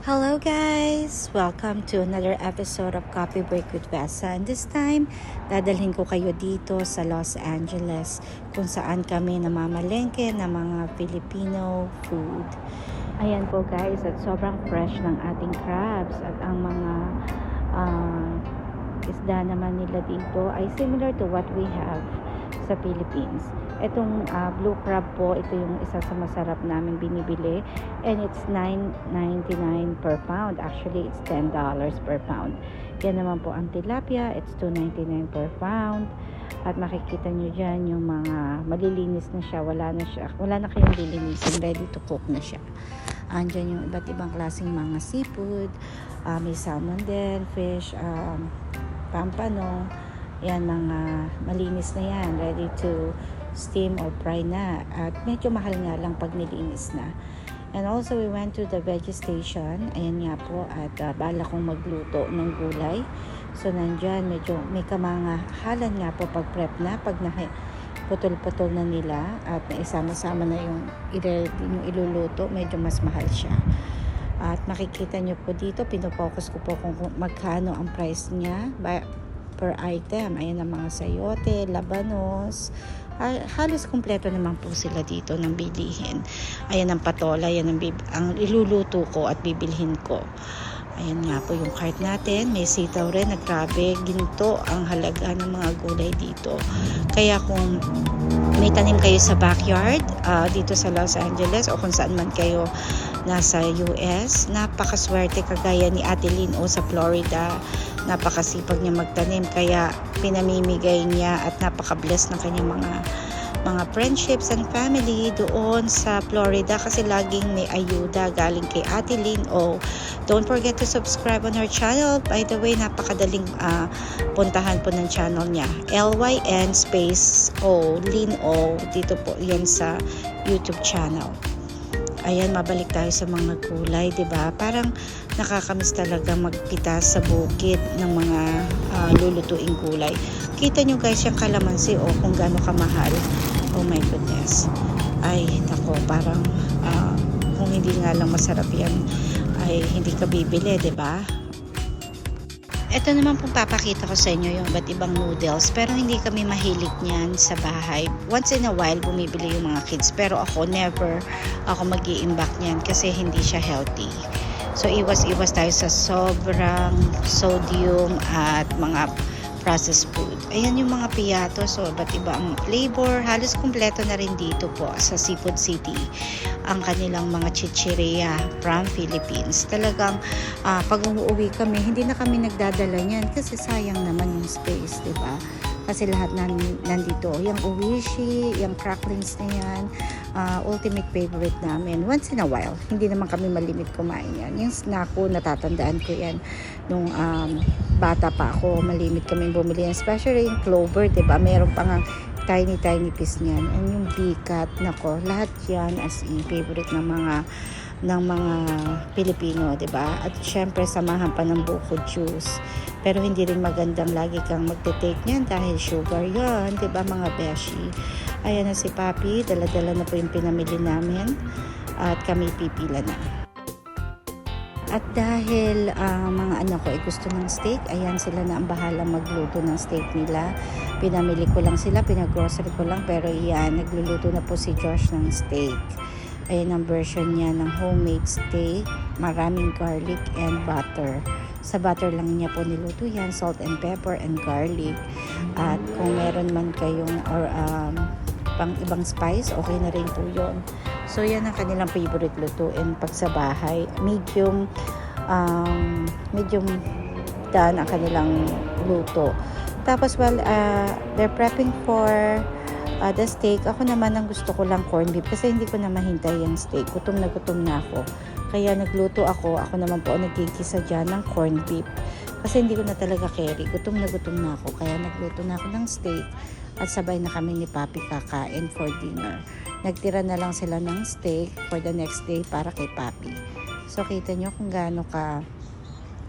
Hello guys! Welcome to another episode of Coffee Break with Vesa. And this time, dadalhin ko kayo dito sa Los Angeles kung saan kami namamalengke ng mga Filipino food. Ayan po guys, at sobrang fresh ng ating crabs at ang mga uh, isda naman nila dito ay similar to what we have sa Philippines. Itong uh, blue crab po, ito yung isa sa masarap namin binibili. And it's $9.99 per pound. Actually, it's $10 per pound. Yan naman po ang tilapia. It's $2.99 per pound. At makikita nyo dyan yung mga malilinis na siya. Wala na siya. Wala na kayong lilinisin. Ready to cook na siya. Andyan yung iba't ibang klaseng mga seafood. Uh, may salmon din, fish, um, pampano. Yan, mga malinis na yan. Ready to steam or fry na. At medyo mahal nga lang pag nilinis na. And also, we went to the veggie station. Ayan nga po. At uh, bala kong magluto ng gulay. So, nandyan, medyo may kamangahalan nga po pag prep na. Pag na putol-putol na nila at naisama-sama na yung, yung iluluto, medyo mas mahal siya. At makikita nyo po dito, pinopokus ko po kung magkano ang price niya per item. Ayan ang mga sayote, labanos, halos kumpleto naman po sila dito ng bilihin. Ayan ang patola, yan ang, ang iluluto ko at bibilhin ko. Ayan nga po yung cart natin. May sitaw rin. Naggrabe, ginto ang halaga ng mga gulay dito. Kaya kung may tanim kayo sa backyard uh, dito sa Los Angeles o kung saan man kayo nasa US, napakaswerte kagaya ni Ate Lynn o sa Florida. Napakasipag niya magtanim kaya pinamimigay niya at napaka-bless ng kanyang mga mga friendships and family doon sa Florida kasi laging may ayuda galing kay Ate Lynn O. Don't forget to subscribe on her channel. By the way, napakadaling uh, puntahan po ng channel niya. L-Y-N space O, Lynn O. Dito po yan sa YouTube channel. Ayan, mabalik tayo sa mga kulay, 'di ba? Parang nakakamiss talaga magpitas sa bukid ng mga uh, lulutuing gulay. Kita nyo guys yung kalamansi o oh, kung gaano kamahal. Oh my goodness. Ay, nako, parang uh, kung hindi nga lang masarap yan, ay hindi ka bibili, 'di ba? Ito naman pong papakita ko sa inyo yung iba't ibang noodles pero hindi kami mahilig niyan sa bahay. Once in a while bumibili yung mga kids pero ako never ako mag iimbak niyan kasi hindi siya healthy. So iwas-iwas tayo sa sobrang sodium at mga processed food. Ayan yung mga piyato. So, iba't iba ang flavor. Halos kumpleto na rin dito po sa Seafood City ang kanilang mga chichiria from Philippines. Talagang uh, pag umuwi kami, hindi na kami nagdadala niyan kasi sayang naman yung space, di ba? Kasi lahat nan, nandito. Yung uwishi, yung cracklings na yan, uh, ultimate favorite namin. Once in a while, hindi naman kami malimit kumain yan. Yung snack ko, natatandaan ko yan nung um, bata pa ako, malimit kami bumili yan. Especially yung clover, ba? Meron pa nga tiny tiny piece niyan. And yung bikat, nako, lahat yan as in favorite ng mga ng mga Pilipino, 'di ba? At syempre samahan pa ng buko juice. Pero hindi rin magandang lagi kang magte-take niyan dahil sugar 'yon, 'di ba mga beshi? Ayan na si Papi, dala-dala na po yung pinamili namin at kami pipila na. At dahil uh, mga anak ko ay gusto ng steak, ayan sila na ang bahala magluto ng steak nila. Pinamili ko lang sila, pinag-grocery ko lang, pero iyan, nagluluto na po si Josh ng steak. Ayan ang version niya ng homemade steak. Maraming garlic and butter. Sa butter lang niya po niluto yan. Salt and pepper and garlic. At kung meron man kayong or um, pang ibang spice, okay na rin po yun. So yan ang kanilang favorite lutuin pag sa bahay. Medium um, medium done ang kanilang luto. Tapos well, uh, they're prepping for uh, the steak, ako naman ang gusto ko lang corned beef kasi hindi ko na mahintay yung steak. Gutom na gutom na ako. Kaya nagluto ako, ako naman po nagkikisa dyan ng corned beef. Kasi hindi ko na talaga carry. Gutom na gutom na ako. Kaya nagluto na ako ng steak at sabay na kami ni Papi kakain for dinner. Nagtira na lang sila ng steak for the next day para kay Papi. So kita nyo kung gaano ka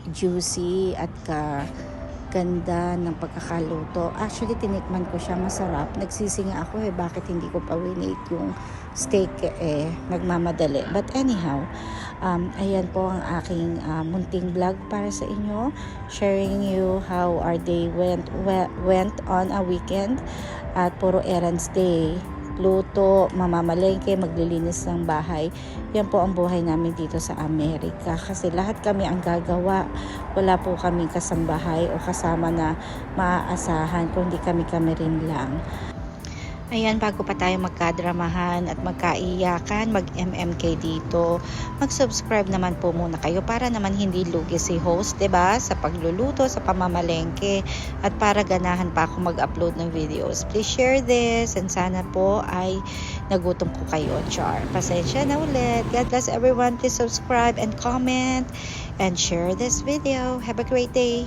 juicy at ka ganda ng pagkakaluto. Actually, tinikman ko siya masarap. Nagsisinga ako eh, bakit hindi ko pa winate yung steak eh, nagmamadali. But anyhow, um, ayan po ang aking uh, munting vlog para sa inyo. Sharing you how our day went, we- went on a weekend at puro errands day luto, mamamalengke, maglilinis ng bahay. Yan po ang buhay namin dito sa Amerika. Kasi lahat kami ang gagawa. Wala po kaming kasambahay o kasama na maaasahan, kundi kami-kami rin lang. Ayan, bago pa tayo magkadramahan at magkaiyakan, mag-MMK dito, mag-subscribe naman po muna kayo para naman hindi lugi si host, ba Sa pagluluto, sa pamamalengke, at para ganahan pa ako mag-upload ng videos. Please share this and sana po ay nagutom ko kayo, Char. Pasensya na ulit. God bless everyone. Please subscribe and comment and share this video. Have a great day.